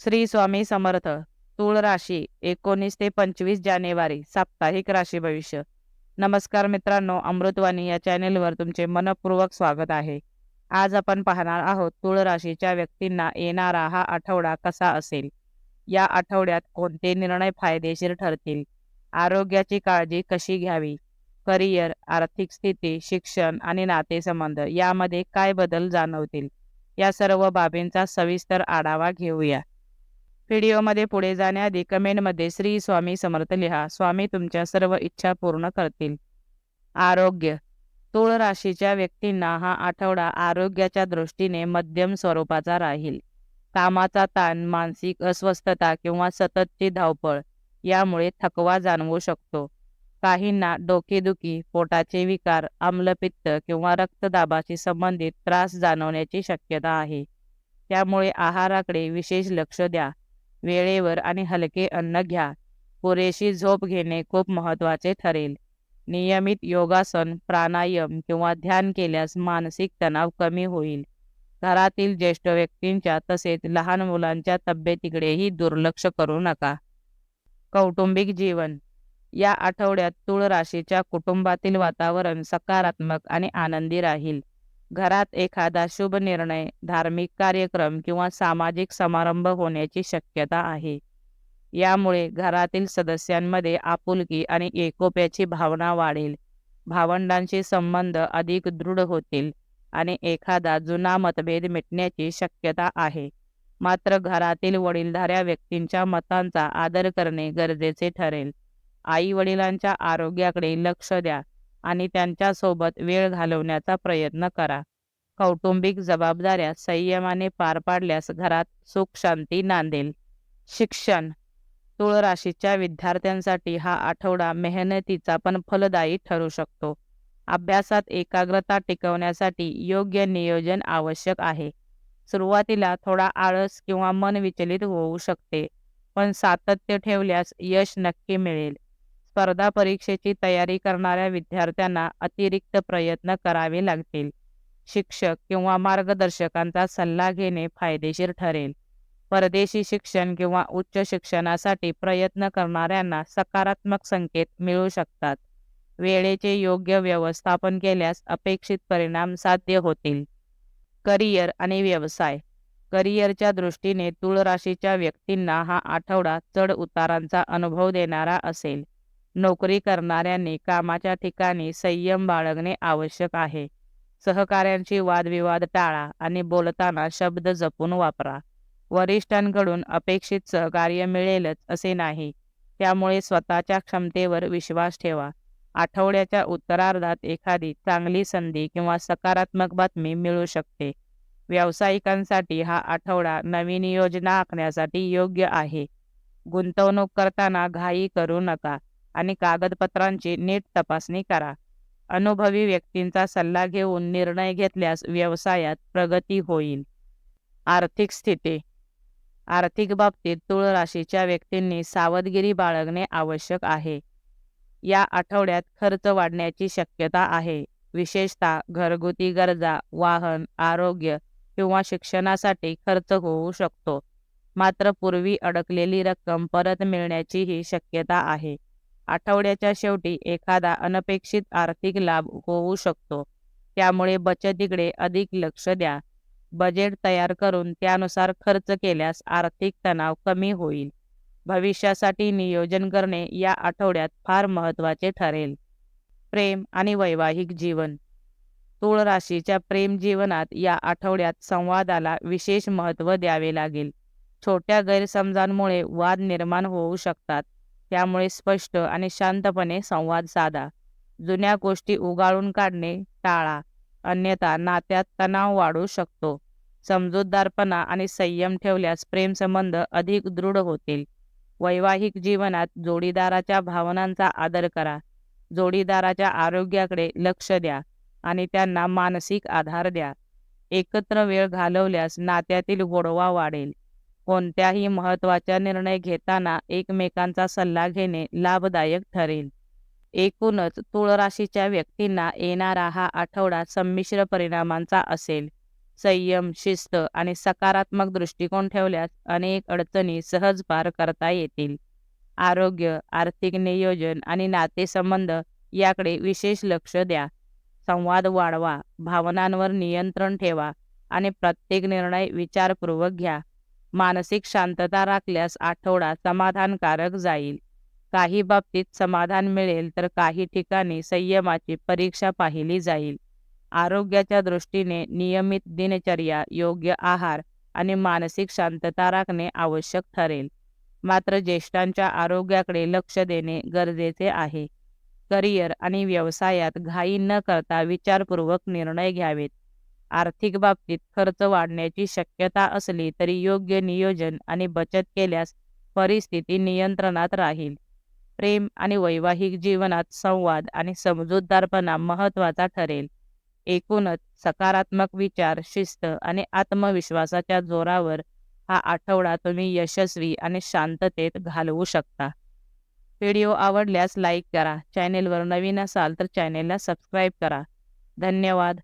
श्री स्वामी समर्थ. तूळ राशी एकोणीस ते पंचवीस जानेवारी साप्ताहिक राशी भविष्य. नमस्कार मित्रांनो अमृतवाणी या चॅनेलवर तुमचे मनपूर्वक स्वागत आहे. आज आपण पाहणार आहोत तूळ राशीच्या व्यक्तींना येणारा हा आठवडा कसा असेल? या आठवड्यात कोणते निर्णय फायदेशीर ठरतील? आरोग्याची काळजी कशी घ्यावी? करिअर आर्थिक स्थिती शिक्षण आणि नातेसंबंध यामध्ये काय बदल जाणवतील? या सर्व बाबींचा सविस्तर आढावा घेऊया. व्हिडिओमध्ये पुढे जाण्याआधी कमेंटमध्ये श्री स्वामी समर्थ लिहा. स्वामी तुमच्या सर्व इच्छा पूर्ण करतील. आरोग्य. तुळ राशीच्या व्यक्तींना हा आठवडा आरोग्याच्या दृष्टीने मध्यम स्वरूपाचा राहील. कामाचा ताण मानसिक अस्वस्थता किंवा सततची धावपळ यामुळे थकवा जाणवू शकतो. काहींना डोकेदुखी पोटाचे विकार आम्लपित्त किंवा रक्तदाबाशी संबंधित त्रास जाणवण्याची शक्यता आहे. त्यामुळे आहाराकडे विशेष लक्ष द्या. वेळेवर आणि हलके अन्न घ्या. पुरेशी झोप घेणे खूप महत्त्वाचे ठरेल. नियमित योगासन प्राणायाम किंवा ध्यान केल्यास मानसिक तणाव कमी होईल. घरातील ज्येष्ठ व्यक्तींच्या तसेच लहान मुलांच्या तब्येतीकडेही दुर्लक्ष करू नका. कौटुंबिक जीवन. या आठवड्यात तूळ राशीच्या कुटुंबातील वातावरण सकारात्मक आणि आनंदी राहील. घरात एखादा शुभ निर्णय धार्मिक कार्यक्रम किंवा सामाजिक समारंभ होण्याची शक्यता आहे. यामुळे घरातील सदस्यांमध्ये आपुलकी आणि एकोप्याची भावना वाढेल. भावंडांशी संबंध अधिक दृढ होतील आणि एखादा जुना मतभेद मिटण्याची शक्यता आहे. मात्र घरातील वडीलधाऱ्या व्यक्तींच्या मतांचा आदर करणे गरजेचे ठरेल. आई वडिलांच्या आरोग्याकडे लक्ष द्या. आणि त्यांच्यासोबत वेळ घालवण्याचा प्रयत्न करा. कौटुंबिक जबाबदाऱ्या संयमाने पार पाडल्यास घरात सुख शांती नांदेल. शिक्षण. तुळ राशीच्या विद्यार्थ्यांसाठी हा आठवडा मेहनतीचा पण फलदायी ठरू शकतो. अभ्यासात एकाग्रता टिकवण्यासाठी योग्य नियोजन आवश्यक आहे. सुरुवातीला थोडा आळस किंवा मन विचलित होऊ शकते पण सातत्य ठेवल्यास यश नक्की मिळेल. स्पर्धा परीक्षेची तयारी करणाऱ्या विद्यार्थ्यांना अतिरिक्त प्रयत्न करावे लागतील. शिक्षक किंवा मार्गदर्शकांचा सल्ला घेणे फायदेशीर ठरेल. परदेशी शिक्षण किंवा उच्च शिक्षणासाठी प्रयत्न करणाऱ्यांना सकारात्मक संकेत मिळू शकतात. वेळेचे योग्य व्यवस्थापन केल्यास अपेक्षित परिणाम साध्य होतील. करिअर आणि व्यवसाय. करिअरच्या दृष्टीने तुळराशीच्या व्यक्तींना हा आठवडा चढ उतारांचा अनुभव देणारा असेल. नोकरी करणाऱ्यांनी कामाच्या ठिकाणी संयम बाळगणे आवश्यक आहे. सहकाऱ्यांशी वादविवाद टाळा आणि बोलताना शब्द जपून वापरा. वरिष्ठांकडून अपेक्षित सहकार्य मिळेलच असे नाही. त्यामुळे स्वतःच्या क्षमतेवर विश्वास ठेवा. आठवड्याच्या उत्तरार्धात एखादी चांगली संधी किंवा सकारात्मक बातमी मिळू शकते. व्यावसायिकांसाठी हा आठवडा नवीन योजना आखण्यासाठी योग्य आहे. गुंतवणूक करताना घाई करू नका. आणि कागदपत्रांची नीट तपासणी करा. अनुभवी व्यक्तींचा सल्ला घेऊन निर्णय घेतल्यास व्यवसायात प्रगती होईल. आर्थिक स्थिती. आर्थिक बाबतीत तुळ राशीच्या व्यक्तींनी सावधगिरी बाळगणे आवश्यक आहे. या आठवड्यात खर्च वाढण्याची शक्यता आहे. विशेषतः घरगुती गरजा वाहन आरोग्य किंवा शिक्षणासाठी खर्च होऊ शकतो. मात्र पूर्वी अडकलेली रक्कम परत मिळण्याचीही शक्यता आहे. आठवड्याच्या शेवटी एखादा अनपेक्षित आर्थिक लाभ होऊ शकतो. त्यामुळे बचतीकडे अधिक लक्ष द्या. बजेट तयार करून त्यानुसार खर्च केल्यास आर्थिक तणाव कमी होईल. भविष्यासाठी नियोजन करणे या आठवड्यात फार महत्त्वाचे ठरेल. प्रेम आणि वैवाहिक जीवन. तूळ राशीच्या प्रेम जीवनात या आठवड्यात संवादाला विशेष महत्त्व द्यावे लागेल. छोट्या गैरसमजांमुळे वाद निर्माण होऊ शकतात. त्यामुळे स्पष्ट आणि शांतपणे संवाद साधा. जुन्या गोष्टी उगाळून काढणे टाळा. अन्यथा नात्यात तणाव वाढू शकतो. समजूतदारपणा आणि संयम ठेवल्यास प्रेमसंबंध अधिक दृढ होतील. वैवाहिक जीवनात जोडीदाराच्या भावनांचा आदर करा. जोडीदाराच्या आरोग्याकडे लक्ष द्या आणि त्यांना मानसिक आधार द्या. एकत्र वेळ घालवल्यास नात्यातील गोडवा वाढेल. कोणत्याही महत्त्वाचा निर्णय घेताना एकमेकांचा सल्ला घेणे लाभदायक ठरेल. एकूणच तुळ राशीच्या व्यक्तींना येणारा हा आठवडा संमिश्र परिणामांचा असेल. संयम शिस्त आणि सकारात्मक दृष्टिकोन ठेवल्यास अनेक अडचणी सहज पार करता येतील. आरोग्य आर्थिक नियोजन आणि नातेसंबंध याकडे विशेष लक्ष द्या. संवाद वाढवा भावनांवर नियंत्रण ठेवा आणि प्रत्येक निर्णय विचारपूर्वक घ्या. मानसिक शांतता राखल्यास आठवडा समाधानकारक जाईल. काही बाबतीत समाधान मिळेल तर काही ठिकाणी संयमाची परीक्षा पाहिली जाईल. आरोग्याच्या दृष्टीने नियमित दिनचर्या योग्य आहार आणि मानसिक शांतता राखणे आवश्यक ठरेल. मात्र ज्येष्ठांच्या आरोग्याकडे लक्ष देणे गरजेचे आहे. करिअर आणि व्यवसायात घाई न करता विचारपूर्वक निर्णय घ्यावेत. आर्थिक बाबतीत खर्च वाढण्याची शक्यता असली तरी योग्य नियोजन आणि बचत केल्यास परिस्थिती नियंत्रणात राहील. प्रेम आणि वैवाहिक जीवनात संवाद आणि समजूतदारपणा महत्त्वाचा ठरेल. एकूणच सकारात्मक विचार शिस्त आणि आत्मविश्वासाच्या जोरावर हा आठवडा तुम्ही यशस्वी आणि शांततेत घालवू शकता. व्हिडिओ आवडल्यास लाईक करा. चॅनेलवर नवीन असाल तर चॅनेलला सबस्क्राईब करा. धन्यवाद.